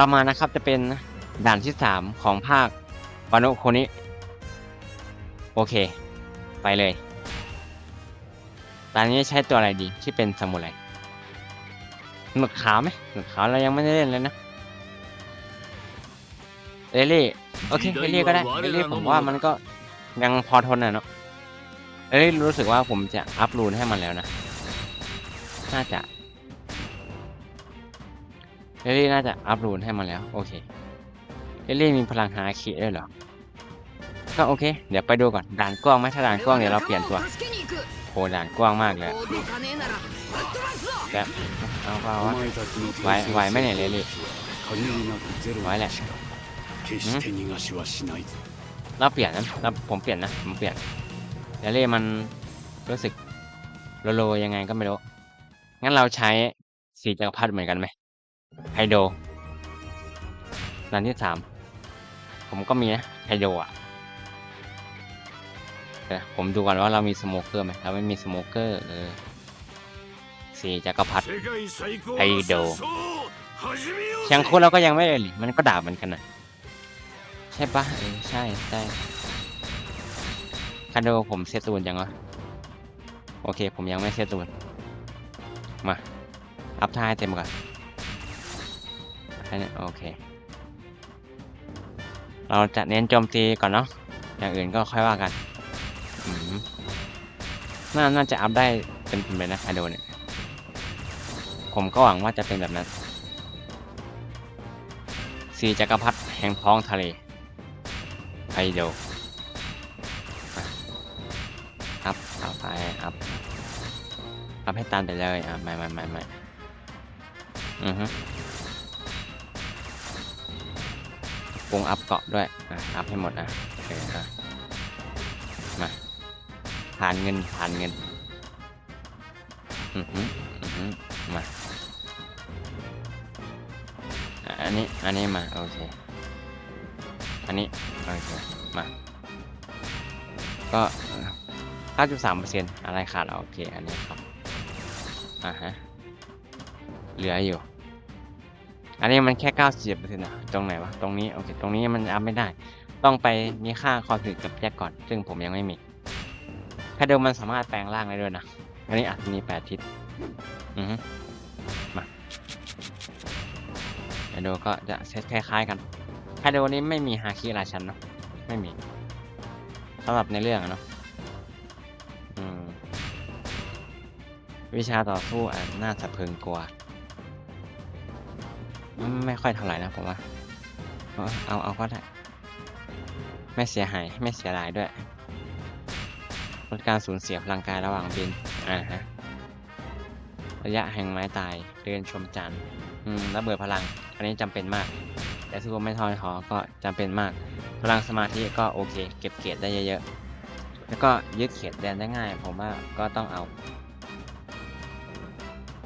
ต่อมานะครับจะเป็นด่านที่สามของภาควานุโคนิโอเค ไปเลยตอนนี้ใช้ตัวอะไรดีที่เป็นสมุไรหนวดขาวไหมหนวดขาวเรายังไม่ได้เล่นเลยนะเอลลี่โอเคเอลลี่ก็ได้เอลลี่ผมว่ามันก็ยังพอทนอะเนาะเอลลี่รู้สึกว่าผมจะอัพรูนให้มันแล้วนะ น่าจะ เลลี่น่าจะอัพรูนให้มันแล้ว โอเคเลลี่มีพลังหาคิด้วยเหรอ ก็โอเค เดี๋ยวไปดูก่อน ด่านกล้องไหมถ้าด่านกล้องเดี๋ยวเราเปลี่ยนตัวโหด่านกล้องมากเลยแต่เอาเปล่าวะไหวไหวไม่เนี่ยเลลี่ไหวแหละเราเปลี่ยนนะเราผมเปลี่ยนนะผมเปลี่ยนเลลี่มันรู้สึกโลโลยังไงก็ไม่รู้ งั้นเราใช้สีจักรพรรดิเหมือนกันไหม ไฮโดด่านที่สามผมก็มีนะไฮโดอะผมดูก่อนว่าเรามีสโมเกอร์ไหมเราไม่มีสโมเกอร์เออสีจักรพรรดิไฮโดเชียงคูเราก็ยังไม่เลยมันก็ด่าเหมือนกันนะใช่ปะเออใช่ใช่คาโดผมเซตตูนยังวะโอเค ผมยังไม่เซตตูนมา อัพท่าให้เต็มก่อน แค่นี้โอเค เราจะเน้นโจมตีก่อนเนาะ อย่างอื่นก็ค่อยว่ากันน่าน่าจะอัพได้เป็นเป็นเลยนะคาโดเนี่ย ผมก็หวังว่าจะเป็นแบบนั้นสีจักรพรรดิแห่งท้องทะเลไฮโดอะอัพอัพไปอัพอัพให้ตามไปเลยอะไม่ไม่ไม่ไม่อือฮึ ปรุงอัพเกาะด้วยอะอัพให้หมดอะโอเคอะมาผ่านเงินผ่านเงินอือฮึอือฮึมาอันนี้อันนี้มาโอเคอันนี้โอเคมาก็9.3เปอร์เซ็นต์อะไรขาดอะโอเคอันนี้ครับอ่าฮะเหลืออยู่ อันนี้มันแค่90เปอร์เซ็นต์อะตรงไหนวะ ตรงนี้ โอเค ตรงนี้มันอัพไม่ได้ ต้องไปมีค่าคอนฟ lict กับแจ็คก่อน ซึ่งผมยังไม่มีแค่เดิมมันสามารถแปลงร่างได้ด้วยนะ อันนี้อาจจะมี8ทิศ อือฮึไฮโดก็จะเซตคล้ายๆ กันไฮโดนี้ไม่มีฮาคิราชันเนาะ ไม่มีสำหรับในเรื่องอะเนาะอืมวิชาต่อสู้อะน่าสะพรึงกลัว ไม่ค่อยเท่าไหร่นะผมว่า เอาเอาก็ได้ไม่เสียหาย ไม่เสียดายด้วยลดการสูญเสียพลังกายระหว่างบิน อ่าฮะ ระยะแห่งไม้ตาย เดินชมจันทร์อืมระเบิดพลัง อันนี้จำเป็นมาก แต่สู้ไม่ทอยหอก็จำเป็นมาก พลังสมาธิก็โอเค เก็บเกียรติได้เยอะๆ แล้วก็ยึดเขตแดนได้ง่าย ผมว่าก็ต้องเอา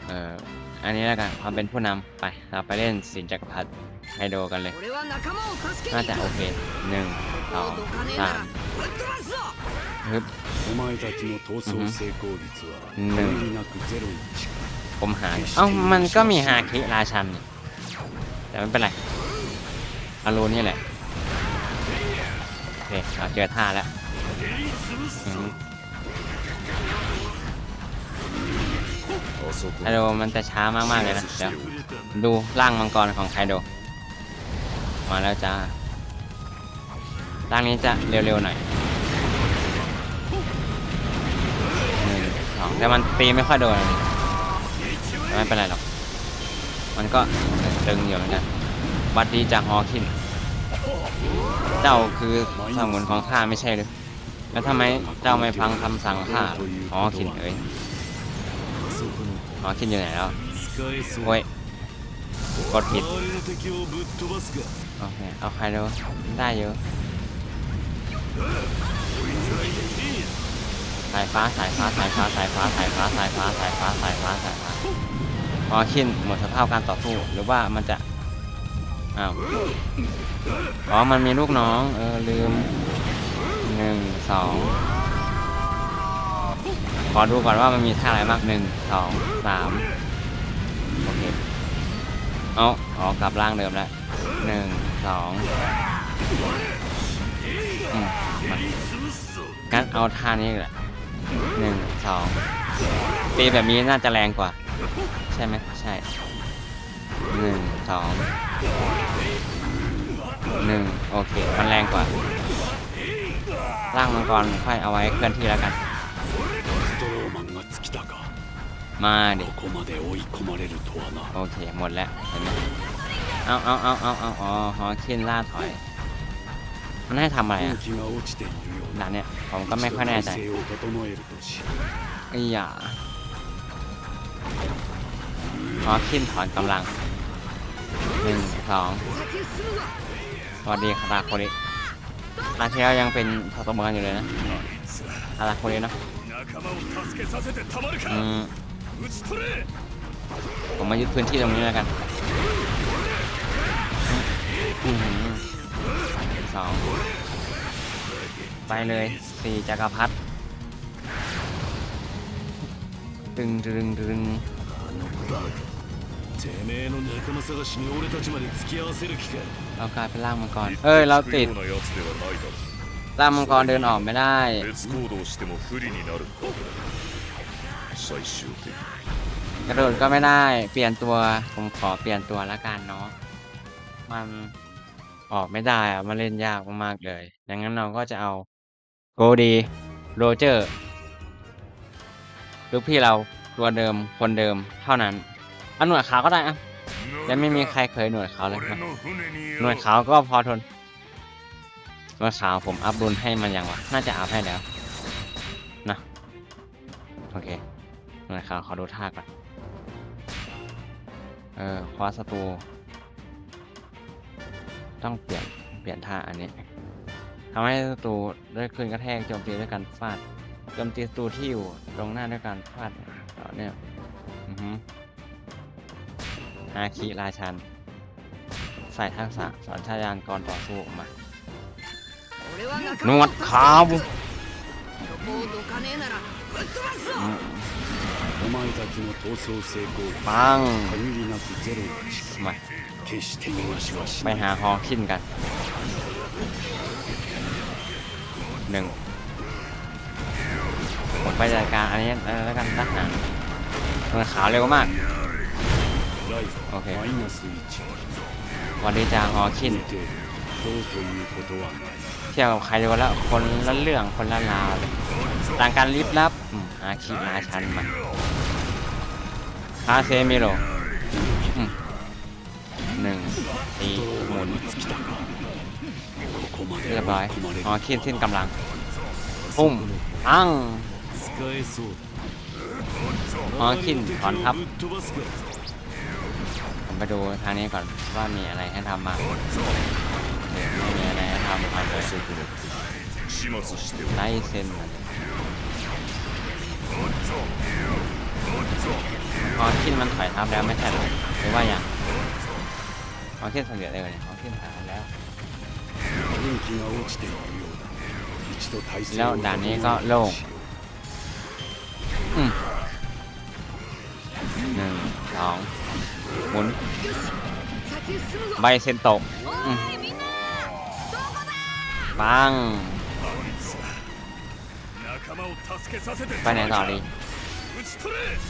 เอ่อ อันนี้แล้วกันความเป็นผู้นำไป เราไปเล่นสินจักรพรรดิไฮโดกันเลย น่าจะโอเคหนึ่งสองสามฮึบหนึ่งผมหาเอ้ามันก็มีฮาคิราชันแต่ไม่เป็นไรอารูนี่แหละโอเคเราเจอท่าแล้ว ไคโดมันจะช้ามากๆเลยนะเดี๋ยวดูร่างมังกรของไคโด มาแล้วจ้าร่างนี้จะเร็วๆหน่อยหนึ่งสองแต่มันตีไม่ค่อยโดนแต่ไม่เป็นไรหรอก มันก็ตึงอยู่เหมือนกันวัดดีจากฮอคินเจ้าคือสมุนของข้าไม่ใช่หรือแล้วทำไมเจ้าไม่ฟังคำสั่งข้าฮอคินเอ้ย อ๋อขึ้นอยู่ไหนแล้วโอ้ยกดผิดโอเคเอาใครดูได้อยู่สายฟ้าสายฟ้าสายฟ้าสายฟ้าสายฟ้าสายฟ้าสายฟ้าสายฟ้าสายฟ้าพอขึ้นหมดสภาพการต่อสู้หรือว่ามันจะอ้าวอ๋อมันมีลูกน้องเออลืมหนึ่งสอง ขอดูก่อนว่ามันมีท่าอะไรบ้างหนึ่งสองสามโอเคเอาอ๋อกลับร่างเดิมแล้วหนึ่งสองอืมมางั้นเอาท่านี้แหละหนึ่งสองตีแบบนี้น่าจะแรงกว่า ใช่ไหมใช่หนึ่งสองหนึ่งโอเค มันแรงกว่า ร่างมังกรค่อยเอาไว้เคลื่อนที่แล้วกัน มาดิโอเคหมดแล้วเห็นไหมเอาเอาเอาเอาเอาอ๋อฮอคินล่าถอย มันให้ทำอะไรอะด่านเนี่ยผมก็ไม่ค่อยแน่ใจอ้ยาฮอเคนถอนกำลังหนึ่งสองสวัสดีคาราคนิตอนที่เรายังเป็นทศกัณฐ์อยู่เลยนะคาราคนิเนาะอืม ผมมายึดพื้นที่ตรงนี้แล้วกันสองไปเลยสี่จักรพรรดิดึงดึงดึงเรากลายเป็นร่างมังกรเฮ้ย เราติดร่างมังกรเดินออกไม่ได้ กระโดดก็ไม่ได้ เปลี่ยนตัว ผมขอเปลี่ยนตัวละกันเนาะ มันออกไม่ได้อะมันเล่นยากมากเลยดังนั้นเราก็จะเอาโกดี โรเจอร์ ลูกพี่เราตัวเดิม คนเดิม เท่านั้นเอาหน่วยขาวก็ได้อะยังไม่มีใครเคยหน่วยขาวเลยนะหน่วยขาวก็พอทนหนวดขาวผมอัพรุนให้มันยังวะ น่าจะอัพให้แล้วนะ โอเค หนวดขาวขอดูท่าก่อน เออคว้าศัตรูต้องเปลี่ยนเปลี่ยนท่าอันนี้ทำให้ศัตรูได้ขึ้นกระแทกโจมตีด้วยการฟาดโจมตีศัตรูที่อยู่ตรงหน้าด้วยการฟาดต่อเนื่องอือฮึอาคีราชัน ใส่ทักษะสอนชายานก่อนต่อสู้ออกมาหนวดขาวอืมお前たちの逃走成功 ปัง 限りなくゼロに近い มา 決して逃しはし ไป ない หาฮอคินกันหนึ่งผมไปจัดการอันนี้เออแล้วกันทหารมันขาวเร็วมาก ライフ โอเค マイナス1 วันนี้จะฮอคิน 程度どうということはない เที่ยวกับใครดีวะแล้วคนละเรื่องคนละราวเลยต่างกันลิบลับอืมอาคีราชันมา อาเซมิโลหนึ่งตีหมุนเรียบร้อยอ๋อขีดสิ้นกำลังพุ่มอังอ๋อขีดถอนทับผมไปดูทางนี้ก่อนว่ามีอะไรให้ทำมาไม่มีอะไรให้ทำมาเลยไลเส้น ออคินมันถอยทับแล้วไม่ใช่หรอหรือว่าอย่างออคินสังเกตได้เลยออคินหายทับแล้วแล้วด่านนี้ก็โล่งหนึ่งสองหมุนใบเซนตกปังไปไหนต่อดี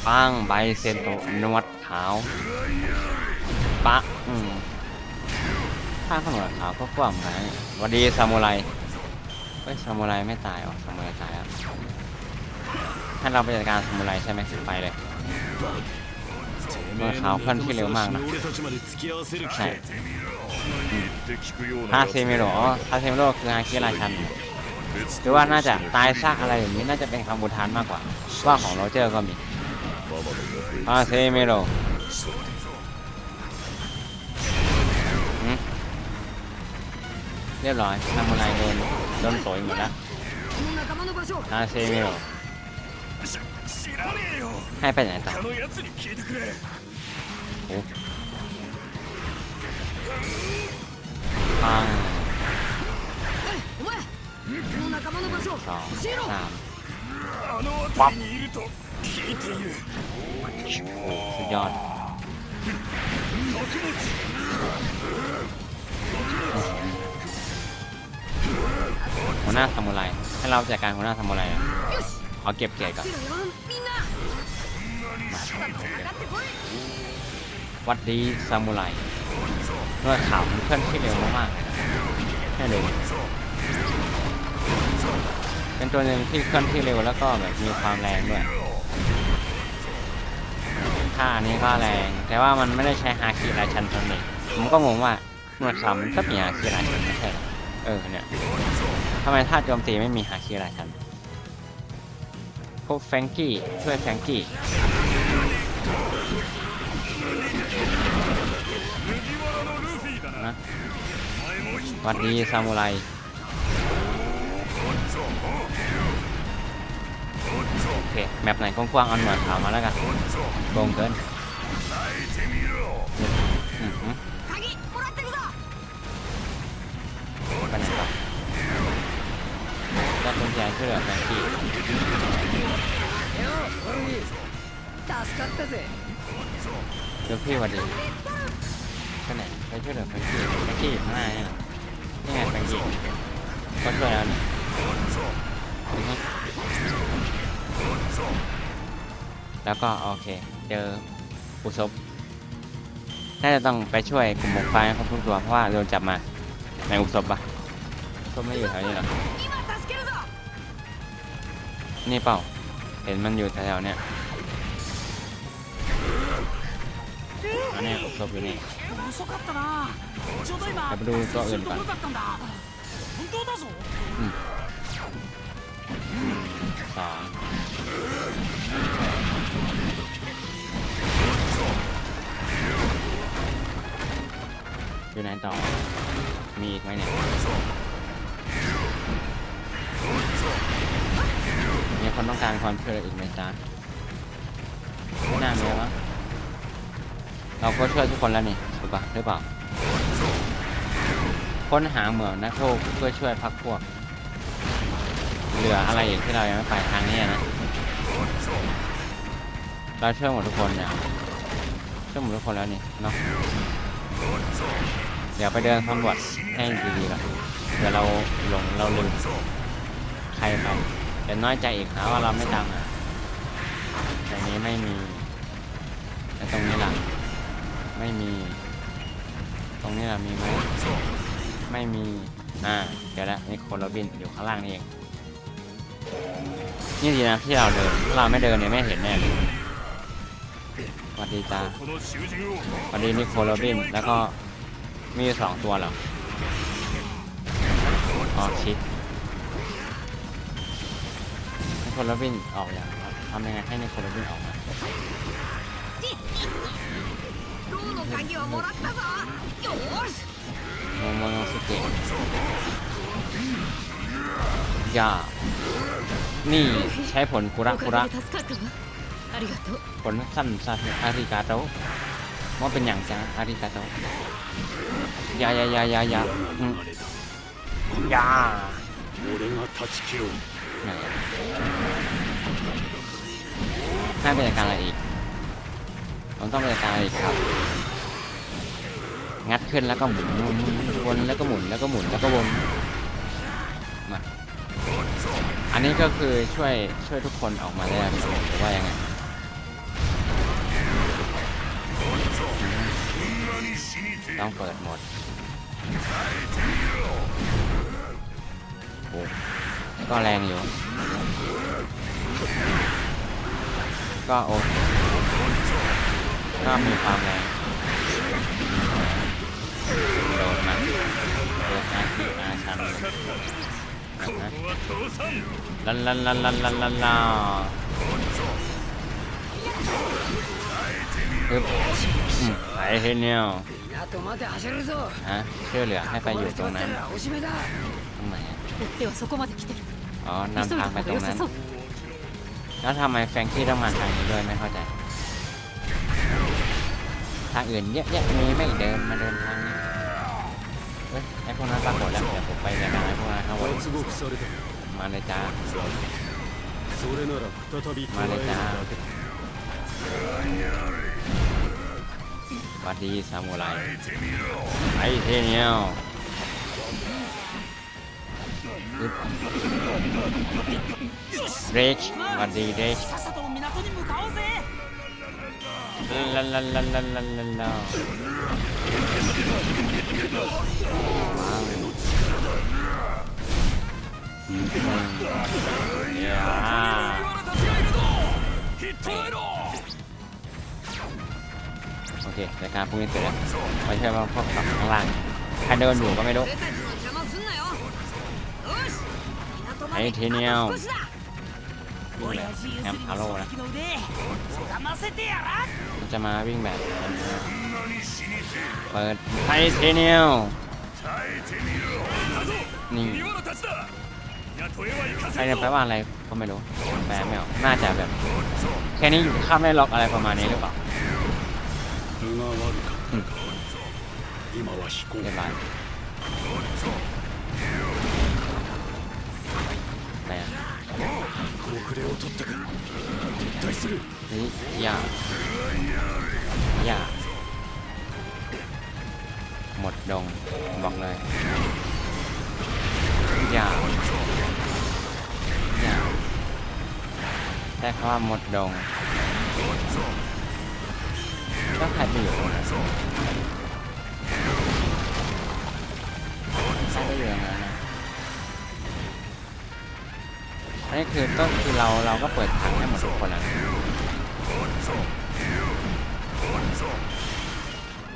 ปังใบเซนโตนวดเท้าปะอืมข้างถนนขาวก็กว่ำนสวัสดีซามูไรเฮ้ซามูไรไม่ตายอ๋อซามูไรตายอะให้เราไปจัดการซามูไรใช่ไหมไปเลยเมื่ขาวเพิ่นขึ้เร็วมากนะใช่ฮาเซมิโร่ฮาเซมิโร่คือฮาคิราชัน หรือว่าน่าจะตายซากอะไรอย่างนี้น่าจะเป็นคำบูทานมากกว่า ว่าของโรเจอร์ก็มีอาเซเมโรเรียบร้อยทำอะไรโดนโดนโสยหมดแล้วอาเซเมโรให้ไปไหนต่อปัง สอสามปั๊บโอ้สุดยอดหัวหน้าซามูไรให้เราจัดการหัวหน้าซามูไรขอเก็บเกียรก่อนวัดดีซามูไรเมื่อขำเพื่อนที่เร็วมากๆแค่เร็ว เป็นตัวหนึ่งที่เคลื่อนที่เร็วแล้วก็แบบมีความแรงด้วยท่านี้ก็แรง แต่ว่ามันไม่ได้ใช้ฮาคิราชันตอนนี้ผมก็งงว่าหนวดขาวมัก็มีฮาคิราชันไม่ใช่เออเนี่ยทำไมท่าโจมตีไม่มีฮาคิราชันพวกแฟงกี้ช่วยแฟงกี้นะวัดดีซามูไร โอเค แมปไหนกว้างๆเอาหนวดขาวมาแล้วกันโกงเกินไปไหนต่อได้คนแจงช่วยเหลือแฟนกี้เดี๋ยวพี่วันดีไปไหนไปช่วยเหลือแฟนกี้แฟนกี้อยู่ข้างหน้าเนี่ยนี่ไงแฟนกี้ก็ช่วยแล้ว แล้วก็โอเค เจออุซบน่าจะต้องไปช่วยกลุ่มหมกไฟเขาทุกตัวเพราะว่าโดนจับมาในอุซบปะอุซบไม่อยู่แถวนี้หรอนี่เปล่า เห็นมันอยู่แถวเนี้ยอันนี้อุซบอยู่นี่ไปดูตัวอื่นก่อนสอง ไหนต่อ มีอีกไหมเนี่ยมีคนต้องการความช่วยเหลืออีกไหมจ๊ะไม่น่ามีแล้วมั้งเราก็ช่วยทุกคนแล้วนี่ถูกปะหรือเปล่าค้นหาเหมืองนักโทษเพื่อช่วยพักพวก เหลืออะไรอีกที่เรายังไม่ไปทางนี้อะนะเราช่วยหมดทุกคนเนี่ยช่วยหมดทุกคนแล้วนี่เนาะ ดี๋ยวไปเดินสำรวจแห้งดีๆก่อนเดี๋ยวเราหลงเราลืมใครเราจยวน้อยใจอีกนะว่าเราไม่ตามหาแต่นี้ไม่มีแล้ตรงนี้ล่ะไม่มี ตรงนี้ล่ะมีไหมไม่มีอ่าเดี๋ยวละนี่โคโรบินอยู่ข้างล่างนี่เองนี่ดีนะที่เราเดินเราไม่เดินเนี่ยไม่เห็นแน่เลยสวัสดีจาสวัสดีนี่โคโบินแล้วก็ มีสองตัวเหรอออกชิดให้คนละวินออกอย่างครับทำยังไงให้ในคนละวินออกมามโมโนสเกะอย่านี่ใช้ผลคุระคุระผลสั้นสั้นอาริกาโต ว่าเป็นอย่างซะอาริกาโตยายายายายาอืยาห้าเป็นการอะไรอีกผมต้องเป็นการอะไรอีกครับ งัดขึ้นแล้วก็หมุนวนแล้วก็หมุนแล้วก็หมุนแล้วก็วนมาอันนี้ก็คือช่วยช่วยทุกคนออกมาได้หรือว่ายังไง ต้องเปิดหมดโอ้ก็แรงอยู่ ก็โอเคก็มีความแรงโดนมาโดนอาที่มาชันลันลันลันลันลันลัน ปึ๊บหายเฮเนียลฮะช่วยเหลือให้ไปอยู่ตรงนั้นทำงไหนอ๋อนำทางไปตรงนั้น แล้วทำไมแฟรงกี้ต้องมาทางนี้ด้วยไม่เข้าใจทางอื่นเยอะๆมีไม่เดินมาเดินทางนี้เฮ้ยไอพวกนั้นปรากฏแล้วเดี๋ยวผมไปจัดการไอพวกนั้นครับผมาเลยจ้ามาเลยจ้า วัสดีซามูไรไอเทเนียลเรชวัสดีเรชลาลาลาลาลาลาลาว้าวเนี่ย โอเคแต่การพวกนี้เสร็จแล้วไม่ใช่ว่าพวกฝั่ข้างล่างใครเดินหนูก็ไม่รู้ไอ้เทเนียลแฮมพาโลนะจะมาวิ่งแบบเปิดไทเทเนียลนี่ใครเนี่ยแปลว่าอะไรก็ไม่รู้แปลไม่ออกน่าจะแบบ แค่นี้อยู่ข้ามไม่ล็อกอะไรประมาณนี้หรือเปล่า が悪かったか今は飛行 เรียบร้อยอะไรอ่ะ 後れを取ったか撤退する นี่อย่าอย่าหมดดงบอกเลยอย่าอย่าได้คำว่าหมดดง ก็ใครไปอยู่ตรงนั้นใครไปอยู่ตรงนั้นนะอันนี้คือต้นคือเราเราก็เปิดทางให้หมดทุกคนแล้ว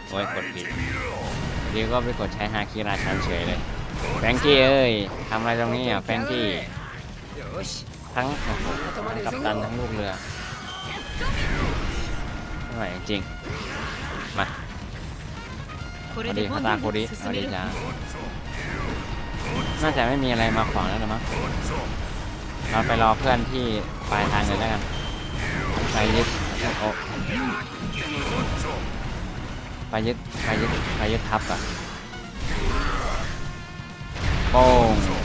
โอ้ยกดผิดดีก็ไปกดใช้ฮาคิราชันเฉยเลยแฟงกี้เอ้ยทำอะไรตรงนี้อะแฟงกี้ทั้งโอ้โหทั้งกัปตันทั้งลูกเรือ ไหวจริงมาเอาดีคาตาโคดิเอดีจ้าน่าจะไม่มีอะไรมาขวางแล้วนะมั้งเราไปรอเพื่อนที่ปลายทางเลยแล้วกันไปยึดโอ้ไปยึดไปยึดไปยึดทับอะโป้ง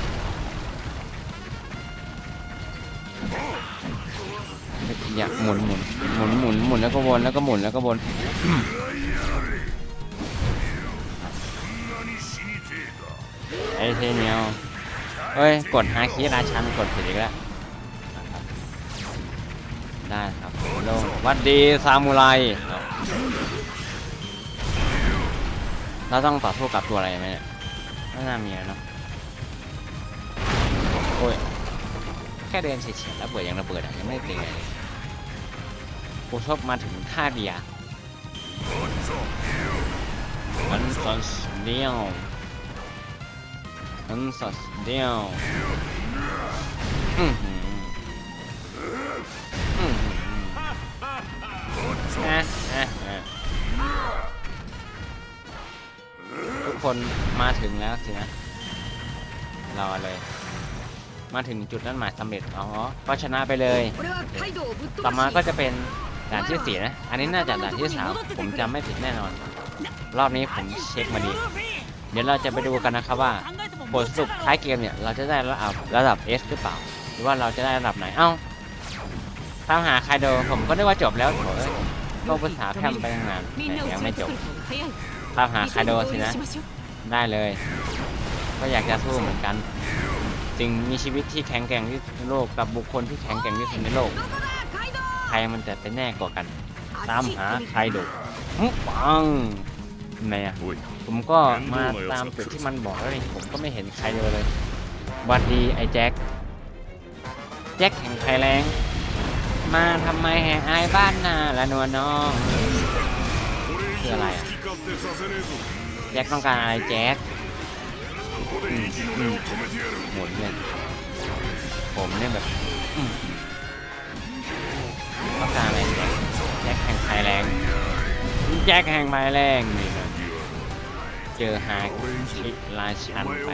อยากหมุนหมุนหมุนหมุนหมุนแล้วก็วนแล้วก็หมุนแล้วก็วนไอ้เทเนียวเฮ้ยกดฮาคิราชันกดผิดอีกแล้วได้ครับโลงหวัดดีซามูไรเราต้องต่อสู้กับตัวอะไรไหมเนี่ยไม่น่ามีแล้วเนาะโอ้ยแค่เดินเฉียดๆแล้วเบิดยังระเบิดอะยังไม่ได้ตีอะไรเลย กูชอบมาถึงท่าเดียมันสดเดียวมันสดเดียวอืมอืมนะนะทุกคนมาถึงแล้วสินะ รอเลย มาถึงจุดนั้นหมายสำเร็จ อ๋อ ก็ชนะไปเลย ต่อมาก็จะเป็น ด่านที่สี่นะ อันนี้น่าจะด่านที่สามผมจำไม่ผิดแน่นอน รอบนี้ผมเช็คมาดี เดี๋ยวเราจะไปดูกันนะครับว่าผลสรุปท้ายเกมเนี่ยเราจะได้ระดับระดับ S หรือเปล่า หรือว่าเราจะได้ระดับไหน เอ้าตามหาไคโดผมก็ได้ว่าจบแล้วโถก็ภาษาแพมไปนานแต่ยังไม่จบตามหาไคโดสินะ ได้เลย ก็อยากจะสู้เหมือนกันสิ่งมีชีวิตที่แข็งแกร่งที่โลกกับบุคคลที่แข็งแกร่งที่สุดในโลก ใครมันจะไปแน่กว่ากัน ตามหาใครโดดปังไงอะผมก็มาตามจุดที่มันบอกแล้วนี่ผมก็ไม่เห็นใครเลยเลยวัสดีไอ้แจ็ค แจ็คแห่งไทยแรงมาทำไมแห่งไอ้บ้านนาละนวลน้องคืออะไรอะแจ็คต้องการอะไรแจ็คหมุนเนี่ยผมเนี่ยแบบ ต้องการแจ็คแห่งไทยแรงแจ็คแห่งไทยแรงนี่นะเจอฮาคิราชันไป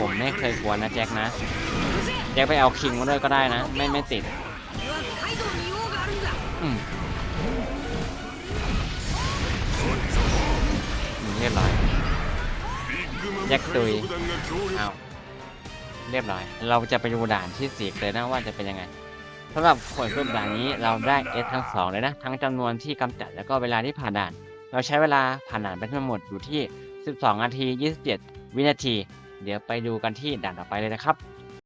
ผมไม่เคยกลัวนะแจ็คนะแจ็คไปเอาคิงมาด้วยก็ได้นะ ไม่ไม่ติดเรียบร้อยแจ็คตุยเอาเรียบร้อย เราจะไปดูด่านที่สีเลยนะว่าจะเป็นยังไง สำหรับผลสรุปด่านนี้เราได้เอสทั้งสองเลยนะ ทั้งจำนวนที่กำจัดแล้วก็เวลาที่ผ่านด่าน เราใช้เวลาผ่านด่านไปทั้งหมดอยู่ที่ 12 นาที 27 วินาที เดี๋ยวไปดูกันที่ด่านต่อไปเลยนะครับ